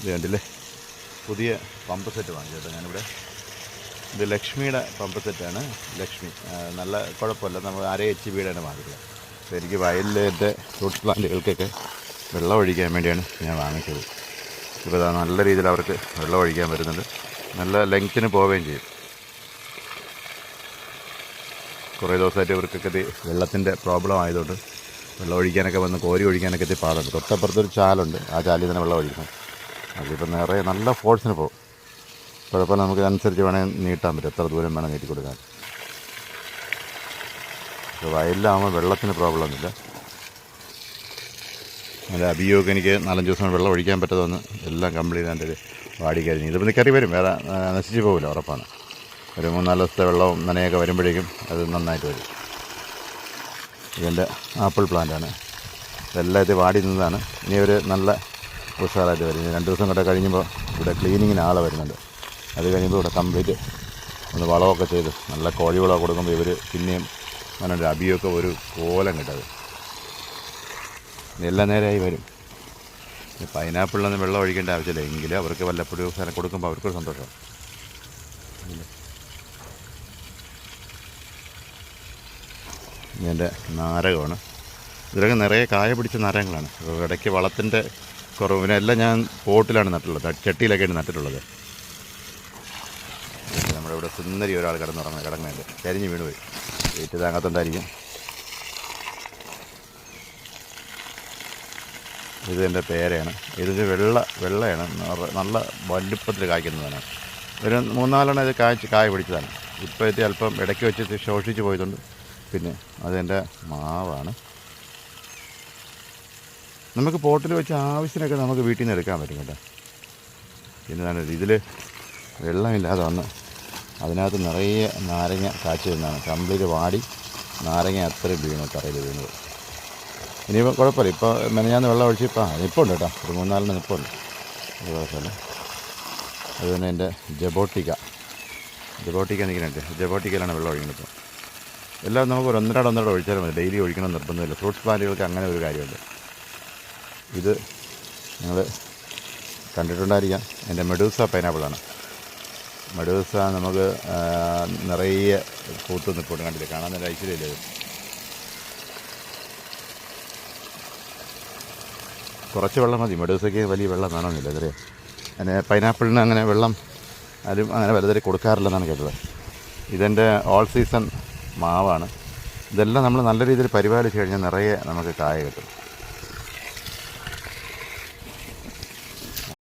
ഇത് കണ്ടില്ലേ? പുതിയ പമ്പ് സെറ്റ് വാങ്ങിച്ചു കേട്ടോ ഞാനിവിടെ. ഇത് ലക്ഷ്മിയുടെ പമ്പ് സെറ്റാണ് ലക്ഷ്മി നല്ല കുഴപ്പമില്ല. നമ്മൾ അര എച്ച് ബിയുടെയാണ് വാങ്ങിയത് അപ്പോൾ എനിക്ക് വയലിലെ എന്റെ ഫ്രൂട്ട്സ് പ്ലാന്റുകൾക്കൊക്കെ വെള്ളം ഒഴിക്കാൻ വേണ്ടിയാണ് ഞാൻ വാങ്ങിച്ചത്. ഇപ്പോൾ ഇതാ നല്ല രീതിയിൽ അവർക്ക് വെള്ളം ഒഴിക്കാൻ വരുന്നുണ്ട് നല്ല ലെങ്ത്തിന് പോവുകയും ചെയ്യും. കുറേ ദിവസമായിട്ട് ഇവർക്കൊക്കെ ഇത് വെള്ളത്തിന്റെ പ്രോബ്ലം ആയതുകൊണ്ട് വെള്ളം ഒഴിക്കാനൊക്കെ വന്ന് കോരി ഒഴിക്കാനൊക്കെ ഇത് പാടുണ്ട്. തൊട്ടപ്പുറത്തൊരു ചാലുണ്ട്. ആ ചാലിൽ തന്നെ വെള്ളം ഒഴിക്കണം. അതിപ്പോൾ നിറയെ നല്ല ഫോഴ്സിന് പോകും. കുഴപ്പമില്ല നമുക്ക് അനുസരിച്ച് വേണമെങ്കിൽ നീട്ടാൻ പറ്റും. എത്ര ദൂരം വേണം നീട്ടി കൊടുക്കാൻ. ഇപ്പോൾ വയലിലാകുമ്പോൾ വെള്ളത്തിന് പ്രോബ്ലം ഒന്നുമില്ല അല്ല അബിയൊക്കെ എനിക്ക് നാലഞ്ച് ദിവസം വെള്ളം ഒഴിക്കാൻ പറ്റാതെന്ന് എല്ലാം കംപ്ലീറ്റ് എന്റെ വാടി കഴിഞ്ഞു. ഇതിപ്പോൾ കയറി വരും. വേറെ നശിച്ച് പോകില്ല ഉറപ്പാണ്. ഒരു മൂന്നാൽ ദിവസത്തെ വെള്ളവും നനയൊക്കെ വരുമ്പോഴേക്കും അത് നന്നായിട്ട് വരും. ഇതെന്റെ ആപ്പിൾ പ്ലാന്റാണ് ഇതെല്ലാം ഇത് വാടി നിന്നതാണ്. ഇനി ഒരു നല്ല ഉഷാറായിട്ട് വരും രണ്ട് ദിവസം കൂടെ കഴിഞ്ഞപ്പോൾ ഇവിടെ ക്ലീനിങ്ങിന് ആളെ വരുന്നുണ്ട്. അത് കഴിയുമ്പോൾ ഇവിടെ കംപ്ലീറ്റ് ഒന്ന് വളമൊക്കെ ചെയ്ത് നല്ല കോഴിവളമൊക്കെ കൊടുക്കുമ്പോൾ ഇവർ പിന്നെയും അങ്ങനെ അബിയൊക്കെ ഒരു കോലം കിട്ടത്. എല്ലാ നേരമായി വരും. പൈനാപ്പിളിലൊന്നും വെള്ളം ഒഴിക്കേണ്ട ആവശ്യമില്ല. എങ്കിലും അവർക്ക് വല്ലപ്പോഴും സ്ഥലം കൊടുക്കുമ്പോൾ അവർക്കൊരു സന്തോഷം. ഇതിന്റെ നാരകമാണ്. ഇതിലൊക്കെ നിറയെ കായ പിടിച്ച നാരകങ്ങളാണ്. ഇടയ്ക്ക് വളത്തിന്റെ കുറവിനെല്ലാം ഞാൻ പോട്ടിലാണ് നട്ടിട്ടുള്ളത്. ചട്ടിയിലൊക്കെയാണ് നട്ടിട്ടുള്ളത്. നമ്മുടെ ഇവിടെ സുന്ദരി ഒരാൾ കിടന്നുറങ്ങുന്നത് കിടങ്ങുന്നുണ്ട് കരിഞ്ഞ് വീണ് പോയി. വീട്ടിൽ താങ്കത്തുണ്ടായിരിക്കും ഇത് എന്റെ പേരയാണ്. ഇത് വെള്ള വെള്ളയാണ്. നല്ല വലുപ്പത്തിൽ കായ്ക്കുന്നതാണ്. ഒരു മൂന്നാലെണ്ണം ഇത് കായ്ച്ച് കായ പിടിച്ചതാണ്. ഇപ്പോഴത്തെ അല്പം ഇടയ്ക്ക് വെച്ചിട്ട് ശോഷിച്ച് പോയതുകൊണ്ട് പിന്നെ അതെന്റെ മാവാണ്. നമുക്ക് പോട്ടിൽ വെച്ച് ആവശ്യത്തിനൊക്കെ നമുക്ക് വീട്ടിൽ നിന്ന് എടുക്കാൻ പറ്റും കേട്ടോ. പിന്നെ ഇതിൽ വെള്ളമില്ലാതെ വന്ന് അതിനകത്ത് നിറയെ നാരങ്ങ കാച്ചു വരുന്നതാണ് കംപ്ലീറ്റ് വാടി നാരങ്ങ അത്രയും വീണു തറയിൽ വീണത് ഇനിയിപ്പോൾ കുഴപ്പമില്ല. ഇപ്പോൾ മെനഞ്ഞാന്ന് വെള്ളം ഒഴിച്ച് ഇപ്പോൾ നിപ്പുണ്ട് കേട്ടോ. ഒരു മൂന്നാലിന് നിപ്പുണ്ട്. അത് കുഴപ്പമില്ല അത് തന്നെ എന്റെ ജബോട്ടിക്ക. ജബോട്ടിക്ക നിൽക്കുന്നുണ്ട് ജബോട്ടിക്കയിലാണ് വെള്ളം ഒഴിക്കുന്നത് ഇപ്പോൾ എല്ലാം നമുക്ക് ഒരു ഒന്നരാട് ഒന്നരാട് ഒഴിച്ചാലും മതി. ഡെയിലി ഒഴിക്കണം നിർബന്ധമില്ല. ഫ്രൂട്ട്സ് പ്ലാന്റുകൾക്ക് അങ്ങനെ ഒരു കാര്യമുണ്ട്. ഇത് നിങ്ങൾ കണ്ടിട്ടുണ്ടായിരിക്കാം. എന്റെ മെഡൂസ പൈനാപ്പിളാണ് മെഡൂസ നമുക്ക് നിറയെ പൂത്ത് നിൽപ്പുണ്ട്. കണ്ടില്ല? കാണാൻ നല്ല ഐശ്വര്യമില്ലേ കുറച്ച് വെള്ളം മതി. മെഡൂസയ്ക്ക് വലിയ വെള്ളം വേണമെന്നില്ല. ഇതറിയാം അങ്ങനെ പൈനാപ്പിളിന് അങ്ങനെ വെള്ളം ആരും അങ്ങനെ വലുതായി കൊടുക്കാറില്ലെന്നാണ് കേട്ടത്. ഇതെന്റെ ഓൾ സീസൺ മാവാണ്. ഇതെല്ലാം നമ്മൾ നല്ല രീതിയിൽ പരിപാലിച്ച് കഴിഞ്ഞാൽ നിറയെ നമുക്ക് കായ കിട്ടും.